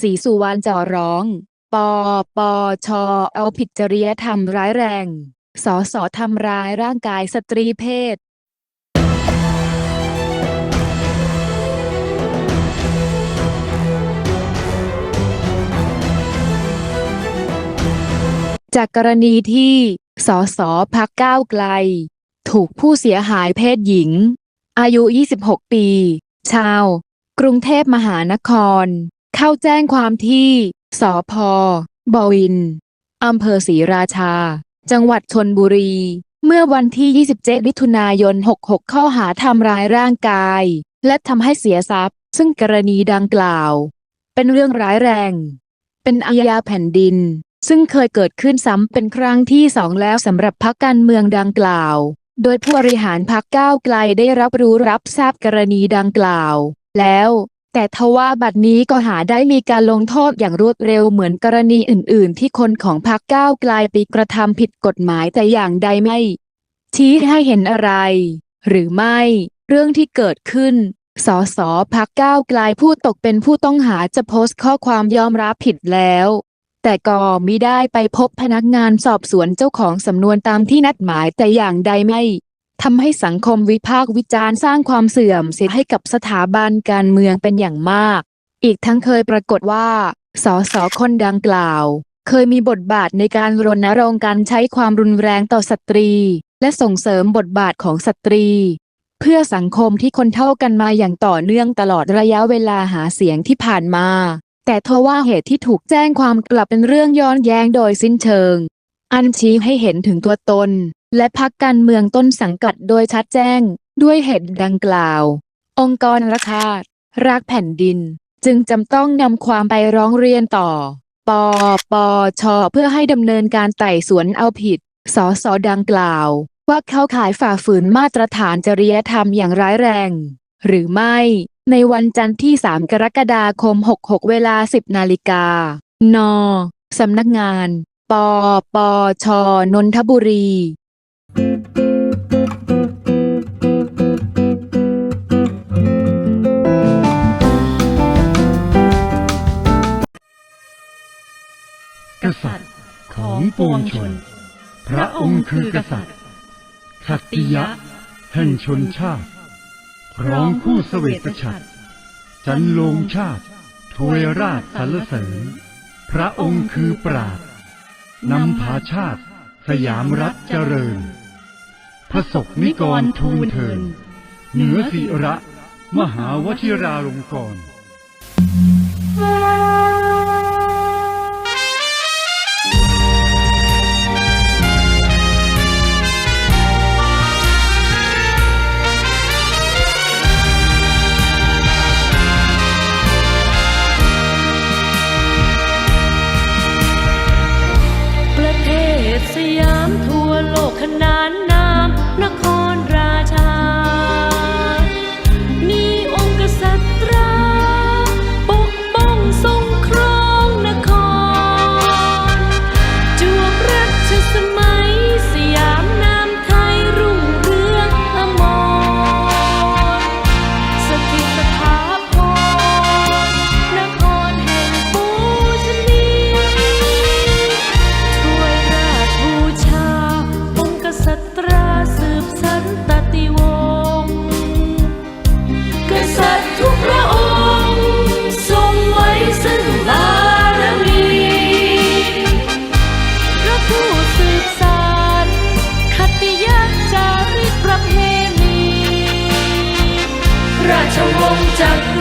ศรีสุวรรณจ่อร้อง ปปช เอาผิดจริยธรรมร้ายแรง สสทำร้ายร่างกายสตรีเพศจากกรณีที่ สสพักก้าวไกล ถูกผู้เสียหายเพศหญิง อายุ 26 ปี ชาว กรุงเทพมหานคร เข้าแจ้งความที่ สพบวินอำเภอศรีราชา จังหวัดชนบุรี เมื่อวันที่ 27 มิถุนายน 66 ข้อหาทำร้ายร่างกาย และทำให้เสียทรัพย์ ซึ่งกรณีดังกล่าว เป็นเรื่องร้ายแรง เป็นอาญาแผ่นดิน ซึ่งเคยเกิดขึ้นซ้ำเป็นครั้งที่สองแล้วสำหรับพรรคการเมืองดังกล่าว โดยผู้บริหารพรรคก้าวไกลได้รับรู้รับทราบกรณีดังกล่าว แล้ว แต่ทว่าบัดนี้ก็หาได้มีการลงโทษอย่างรวดเร็วเหมือนกรณีอื่น ๆ ที่คนของพรรคก้าวไกลไปกระทำผิดกฎหมายแต่อย่างใดไม่ ชี้ให้เห็นอะไร หรือไม่ เรื่องที่เกิดขึ้นสสพักก้าวไกลผู้ตกเป็นผู้ต้องหาจะโพสต์ข้อความยอมรับผิดแล้ว แต่ก็มิได้ไปพบพนักงานสอบสวนเจ้าของสำนวนตามที่นัดหมายแต่อย่างใดไม่ ทำให้สังคมวิพากษ์วิจารณ์สร้างความเสื่อมเสียให้กับสถาบันการเมืองเป็นอย่างมาก อีกทั้งเคยปรากฏว่า สสคนดังกล่าว เคยมีบทบาทในการรณรงค์การใช้ความรุนแรงต่อสตรี และส่งเสริมบทบาทของสตรี เพื่อสังคมที่คนเท่ากันมาอย่างต่อเนื่องตลอดระยะเวลาหาเสียงที่ผ่านมา แต่ทว่าเหตุที่ถูกแจ้งความกลับเป็นเรื่องย้อนแย้งโดยสิ้นเชิง อันชี้ให้เห็นถึงตัวตน และพักการเมืองต้นสังกัดโดยชัดแจ้ง ด้วยเหตุดังกล่าว องค์กรรักชาติรักแผ่นดิน จึงจำต้องนำความไปร้องเรียนต่อ ปปช เพื่อให้ดำเนินการไต่สวนเอาผิด สสดังกล่าว ว่าเข้าขายฝ่าฝืนมาตรฐานจริยธรรมอย่างร้ายแรง หรือไม่ ในวันจันทร์ที่ 3 กรกฎาคม 66 เวลา 10 นาฬิกา น สำนักงาน ปปช นนทบุรี กษัตริย์ของปวงชน พระองค์คือกษัตริย์ขัตติยะ แห่งชนชาติพร้อมคู่เสวตฉัตรจันโลงชาติถวยราชสรรเสริญ พระองค์คือปราดนำพาชาติ สยามรัฐเจริญ พระศกนิกรทูลเทิน เหนือศิระ มหาวชิราลงกรณ์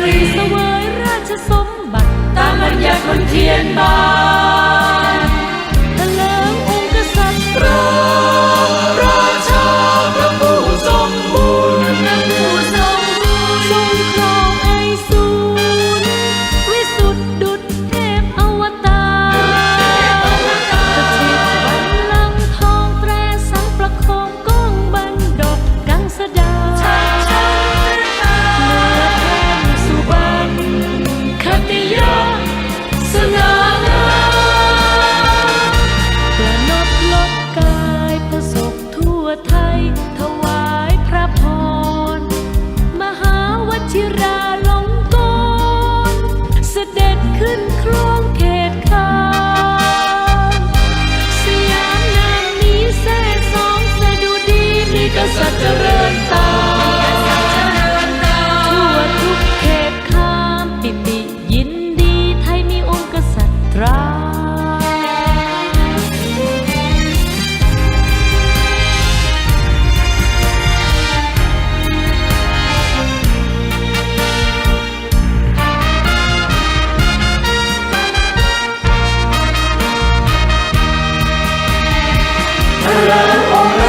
รีเสวยราชสมบัติตามบัญญัติคนเทียนบาน 我抬头。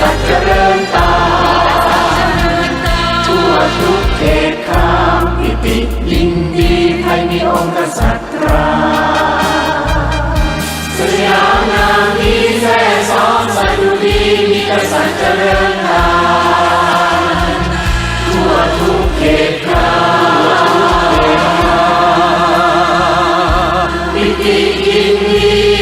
ษัตริย์เจริญตา ทั่วทุกเขตขามปิติยินดีไทยมีองค์กษัตริย์ตราสยามนามนี้แท้สองสายุดีมีกษัตริย์เจริญตาทั่วทุกเขตขามปิติยินดี